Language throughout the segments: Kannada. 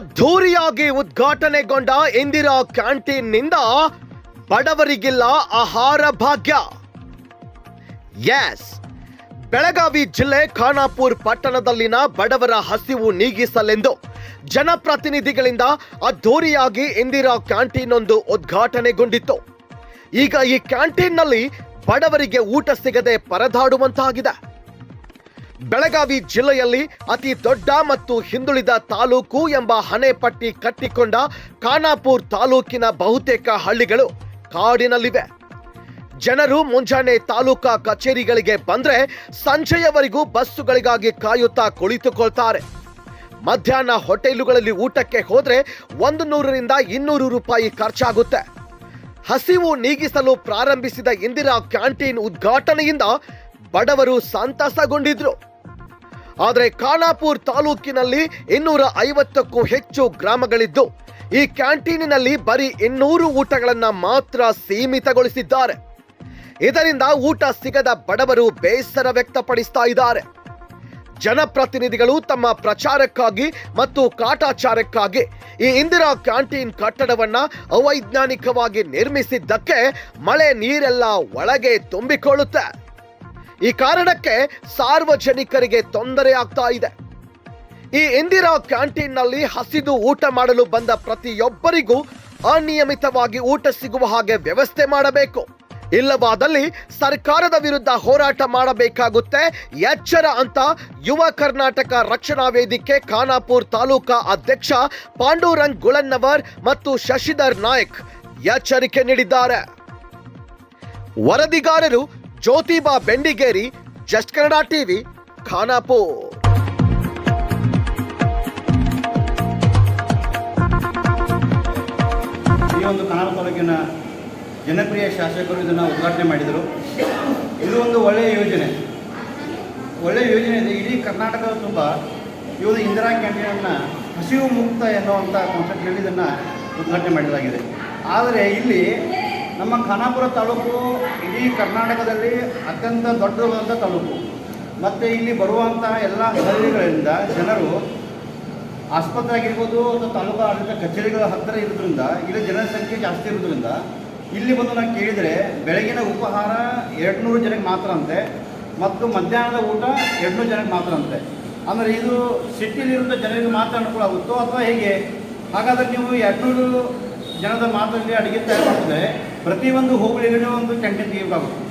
ಅದ್ಧೂರಿಯಾಗಿ ಉದ್ಘಾಟನೆಗೊಂಡ ಇಂದಿರಾ ಕ್ಯಾಂಟೀನ್ನಿಂದ ಬಡವರಿಗಿಲ್ಲ ಆಹಾರ ಭಾಗ್ಯ. ಎಸ್, ಬೆಳಗಾವಿ ಜಿಲ್ಲೆ ಖಾನಾಪುರ್ ಪಟ್ಟಣದಲ್ಲಿನ ಬಡವರ ಹಸಿವು ನೀಗಿಸಲೆಂದು ಜನಪ್ರತಿನಿಧಿಗಳಿಂದ ಅದ್ಧೂರಿಯಾಗಿ ಇಂದಿರಾ ಕ್ಯಾಂಟೀನ್ ಒಂದು ಉದ್ಘಾಟನೆಗೊಂಡಿತ್ತು. ಈಗ ಈ ಕ್ಯಾಂಟೀನ್ನಲ್ಲಿ ಬಡವರಿಗೆ ಊಟ ಸಿಗದೆ ಪರದಾಡುವಂತಾಗಿದೆ. ಬೆಳಗಾವಿ ಜಿಲ್ಲೆಯಲ್ಲಿ ಅತಿ ದೊಡ್ಡ ಮತ್ತು ಹಿಂದುಳಿದ ತಾಲೂಕು ಎಂಬ ಹಣೆಪಟ್ಟಿ ಕಟ್ಟಿಕೊಂಡ ಖಾನಾಪುರ್ ತಾಲೂಕಿನ ಬಹುತೇಕ ಹಳ್ಳಿಗಳು ಕಾಡಿನಲ್ಲಿವೆ. ಜನರು ಮುಂಜಾನೆ ತಾಲೂಕಾ ಕಚೇರಿಗಳಿಗೆ ಬಂದ್ರೆ ಸಂಜೆಯವರೆಗೂ ಬಸ್ಸುಗಳಿಗಾಗಿ ಕಾಯುತ್ತಾ ಕುಳಿತುಕೊಳ್ತಾರೆ. ಮಧ್ಯಾಹ್ನ ಹೋಟೆಲುಗಳಲ್ಲಿ ಊಟಕ್ಕೆ ಹೋದ್ರೆ ಒಂದು ನೂರರಿಂದ ಇನ್ನೂರು ರೂಪಾಯಿ ಖರ್ಚಾಗುತ್ತೆ. ಹಸಿವು ನೀಗಿಸಲು ಪ್ರಾರಂಭಿಸಿದ ಇಂದಿರಾ ಕ್ಯಾಂಟೀನ್ ಉದ್ಘಾಟನೆಯಿಂದ ಬಡವರು ಸಂತಸಗೊಂಡಿದ್ರು. ಆದರೆ ಖಾನಾಪುರ್ ತಾಲೂಕಿನಲ್ಲಿ ಇನ್ನೂರ ಐವತ್ತಕ್ಕೂ ಹೆಚ್ಚು ಗ್ರಾಮಗಳಿದ್ದು, ಈ ಕ್ಯಾಂಟೀನಿನಲ್ಲಿ ಬರೀ ಇನ್ನೂರು ಊಟಗಳನ್ನು ಮಾತ್ರ ಸೀಮಿತಗೊಳಿಸಿದ್ದಾರೆ. ಇದರಿಂದ ಊಟ ಸಿಗದ ಬಡವರು ಬೇಸರ ವ್ಯಕ್ತಪಡಿಸ್ತಾ ಇದ್ದಾರೆ. ಜನಪ್ರತಿನಿಧಿಗಳು ತಮ್ಮ ಪ್ರಚಾರಕ್ಕಾಗಿ ಮತ್ತು ಕಾಟಾಚಾರಕ್ಕಾಗಿ ಈ ಇಂದಿರಾ ಕ್ಯಾಂಟೀನ್ ಕಟ್ಟಡವನ್ನ ಅವೈಜ್ಞಾನಿಕವಾಗಿ ನಿರ್ಮಿಸಿದ್ದಕ್ಕೆ ಮಳೆ ನೀರೆಲ್ಲ ಒಳಗೆ ತುಂಬಿಕೊಳ್ಳುತ್ತೆ. ಈ ಕಾರಣಕ್ಕೆ ಸಾರ್ವಜನಿಕರಿಗೆ ತೊಂದರೆ ಆಗ್ತಾ ಇದೆ. ಈ ಇಂದಿರಾ ಕ್ಯಾಂಟೀನ್ನಲ್ಲಿ ಹಸಿದು ಊಟ ಮಾಡಲು ಬಂದ ಪ್ರತಿಯೊಬ್ಬರಿಗೂ ಅನಿಯಮಿತವಾಗಿ ಊಟ ಸಿಗುವ ಹಾಗೆ ವ್ಯವಸ್ಥೆ ಮಾಡಬೇಕು. ಇಲ್ಲವಾದಲ್ಲಿ ಸರ್ಕಾರದ ವಿರುದ್ಧ ಹೋರಾಟ ಮಾಡಬೇಕಾಗುತ್ತೆ. ಎಚ್ಚರ ಅಂತ ಯುವ ಕರ್ನಾಟಕ ರಕ್ಷಣಾ ವೇದಿಕೆ ಖಾನಾಪುರ್ ತಾಲೂಕಾ ಅಧ್ಯಕ್ಷ ಪಾಂಡುರಂಗ್ ಗುಳನ್ನವರ್ ಮತ್ತು ಶಶಿಧರ್ ನಾಯಕ್ ಎಚ್ಚರಿಕೆ ನೀಡಿದ್ದಾರೆ. ವರದಿಗಾರರು ಜ್ಯೋತಿಬಾ ಬೆಂಡಿಗೇರಿ, ಜಸ್ಟ್ ಕನ್ನಡ ಟಿವಿ, ಖಾನಾಪುರ್. ಈ ಒಂದು ಕನ್ನಡ ತಾಲೂಕಿನ ಜನಪ್ರಿಯ ಶಾಸಕರು ಇದನ್ನು ಉದ್ಘಾಟನೆ ಮಾಡಿದರು. ಇದು ಒಂದು ಒಳ್ಳೆಯ ಯೋಜನೆ. ಒಳ್ಳೆಯ ಯೋಜನೆ ಇದೆ ಇಡೀ ಕರ್ನಾಟಕದ ತುಂಬ ಇವರು ಇಂದಿರಾ ಕ್ಯಾಂಟೀನನ್ನು ಹಸಿವು ಮುಕ್ತ ಎನ್ನುವಂಥ ಕಾನ್ಸೆಪ್ಟ್ನಲ್ಲಿ ಇದನ್ನು ಉದ್ಘಾಟನೆ ಮಾಡಲಾಗಿದೆ ಆದರೆ ಇಲ್ಲಿ ನಮ್ಮ ಖಾನಾಪುರ ತಾಲೂಕು ಇಡೀ ಕರ್ನಾಟಕದಲ್ಲಿ ಅತ್ಯಂತ ದೊಡ್ಡದಾದಂಥ ತಾಲೂಕು. ಮತ್ತು ಇಲ್ಲಿ ಬರುವಂತಹ ಎಲ್ಲ ಹಳ್ಳಿಗಳಿಂದ ಜನರು ಆಸ್ಪತ್ರೆ ಆಗಿರ್ಬೋದು ಅಥವಾ ತಾಲೂಕು ಆಡಳಿತ ಕಚೇರಿಗಳ ಹತ್ತಿರ ಇರೋದ್ರಿಂದ ಇಲ್ಲಿ ಜನಸಂಖ್ಯೆ ಜಾಸ್ತಿ ಇರೋದ್ರಿಂದ ಇಲ್ಲಿ ಬಂದು ನಾನು ಕೇಳಿದರೆ ಬೆಳಗಿನ ಉಪಹಾರ ಎರಡು ನೂರು ಜನಕ್ಕೆ ಮಾತ್ರ ಅಂತೆ ಮತ್ತು ಮಧ್ಯಾಹ್ನದ ಊಟ ಎರಡು ನೂರು ಜನಕ್ಕೆ ಮಾತ್ರ ಅಂತೆ. ಅಂದರೆ ಇದು ಸಿಟಿಲಿರುವಂಥ ಜನರಿಗೆ ಮಾತ್ರ ಅನುಕೂಲ ಆಗುತ್ತೋ ಅಥವಾ ಹೇಗೆ? ಹಾಗಾದರೆ ನೀವು ಎರಡು ನೂರು ಜನದ ಮಾತಲ್ಲಿ ಅಡುಗೆ ತಯಾರು ಮಾಡಿದ್ರೆ ಪ್ರತಿಯೊಂದು ಹೋಬಳಿಗೂ ಒಂದು ಕ್ಯಾಂಟೀನ್ ತೆಗಿಬೇಕಾಗುತ್ತೆ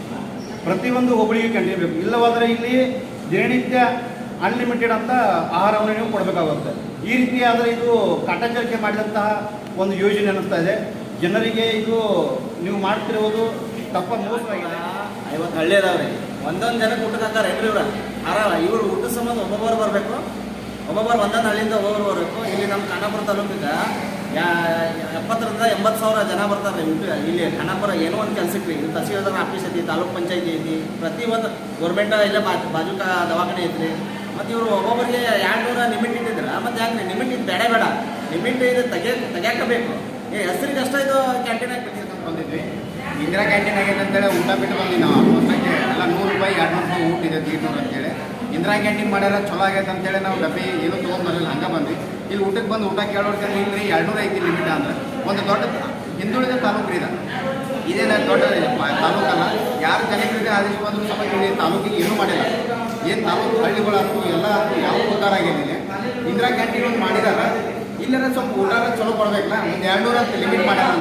ಪ್ರತಿಯೊಂದು ಹೋಬಳಿಗೆ ಕ್ಯಾಂಟೀನ್ ಬೇಕು. ಇಲ್ಲವಾದರೆ ಇಲ್ಲಿ ದಿನನಿತ್ಯ ಅನ್ಲಿಮಿಟೆಡ್ ಅಂತ ಆಹಾರವನ್ನು ನೀವು ಕೊಡಬೇಕಾಗುತ್ತೆ. ಈ ರೀತಿ ಇದು ಕಾಟಾಚಾರಿಕೆ ಮಾಡಿದಂತಹ ಒಂದು ಯೋಜನೆ ಅನ್ನಿಸ್ತಾ ಇದೆ. ಜನರಿಗೆ ಇದು ನೀವು ಮಾಡ್ತಿರುವುದು ತಪ್ಪ ಮೋಸವಾಗಿದೆ ಐವತ್ತು ಹಳ್ಳಿಯದವ್ರಿ. ಒಂದೊಂದು ಜನಕ್ಕೆ ಊಟಕ್ಕೆ ಹಾಕಾರ ಏನ್ರಿ ಇವ್ರ? ಇವರು ಊಟದ ಸಂಬಂಧ ಒಬ್ಬೊಬ್ಬರು ಬರಬೇಕು. ಒಬ್ಬೊಬ್ಬರು ಒಂದೊಂದು ಹಳ್ಳಿಯಿಂದ ಒಬ್ಬೊಬ್ಬರು ಬರಬೇಕು. ಇಲ್ಲಿ ನಮ್ಮ ಕನ್ನಪುರ ತಾಲೂಕಿಗೆ ಎಪ್ಪತ್ತರಿಂದ ಎಂಬತ್ತು ಸಾವಿರ ಜನ ಬರ್ತಾರೆ ಇಲ್ಲಿ ಖಾನಾಪುರ ಏನೋ ಒಂದು ಕೆಲಸಕ್ಕೆ ಇಲ್ಲಿ ತಹಸೀಲ್ದಾರ್ ಆಫೀಸ್ ಐತಿ, ತಾಲೂಕ್ ಪಂಚಾಯತಿ ಐತಿ. ಪ್ರತಿಯೊಂದು ಗೌರ್ಮೆಂಟ್ ಇಲ್ಲೇ ಬಾ ಬಾಜುಕ ದವಾಖಾನೆ ಐತ್ರಿ. ಮತ್ತು ಇವರು ಒಬ್ಬೊಬ್ಬರಿಗೆ ಎರಡು ನೂರ ಲಿಮಿಟ್ ಇಟ್ಟಿದ್ರೆ. ಮತ್ತು ಯಾಕೆ ಲಿಮಿಟ್ ಇದು ಬೇಡ ಬೇಡ. ಲಿಮಿಟ್ ಇದು ತೆಗೆ ತೆಗಿಯಾಕ ಬೇಕು ಏ, ಹೆಸರಿಗೆ ಅಷ್ಟೇ ಇದು ಕ್ಯಾಂಟೀನ್ ಆಗಿ ಬಿಟ್ಟಿರ್ತಾರೆ ಬಂದಿದ್ವಿ. ಇಂದಿರಾ ಕ್ಯಾಂಟೀನ್ ಆಗೈತೆ ಅಂತೇಳಿ ಊಟ ಬಿಟ್ಟು ಬಂದಿ ನಾವು. ಎಲ್ಲ ನೂರು ರೂಪಾಯಿ, ಎರಡು ನೂರು ರೂಪಾಯಿ ಊಟ ಇದೆ ಅಂತೇಳಿ ಇಂದಿರಾ ಕ್ಯಾಂಟೀನ್ ಮಾಡ್ಯಾರ, ಚಲೋ ಆಗೈತೆ ಅಂತೇಳಿ ನಾವು ಡಬ್ಬಿ ಏನು ತೊಗೊಂಡ್ಬರಲಿಲ್ಲ ಹಂಗೆ ಬಂದ್ವಿ. ಇಲ್ಲಿ ಊಟಕ್ಕೆ ಬಂದು ಊಟ ಕೇಳೋರ್ಗೆ ಇಲ್ಲಿ ಎರಡು ನೂರು ಐತಿ ಲಿಮಿಟ್ ಅಂದ್ರೆ. ಒಂದು ದೊಡ್ಡ ಹಿಂದುಳಿದ ತಾಲೂಕು ಇದೆ. ಇದೇನ ದೊಡ್ಡ ತಾಲೂಕಲ್ಲ, ಯಾರು ಜನಗಳಿಗೆ ಆದೇಶ ಬಂದರೂ ಸಹ ಇಲ್ಲಿ ತಾಲೂಕಿಗೆ ಏನೂ ಮಾಡಿಲ್ಲ. ಏನು ತಾಲೂಕು ಹಳ್ಳಿಗಳಾಗ್ತು ಎಲ್ಲ ಯಾವ ಉದ್ದಾರ ಆಗಿದ್ದೀನಿ ಇಂದಿರಾ ಕ್ಯಾಂಟೀನ್ ಒಂದು ಮಾಡಿದಾರ. ಇಲ್ಲರ ಸ್ವಲ್ಪ ಊಟ ಚಲೋ ಕೊಡ್ಬೇಕಲ್ಲ, ಒಂದು ಎರಡು ನೂರು ಅಂತ ಲಿಮಿಟ್ ಮಾಡ್ಯಾರ.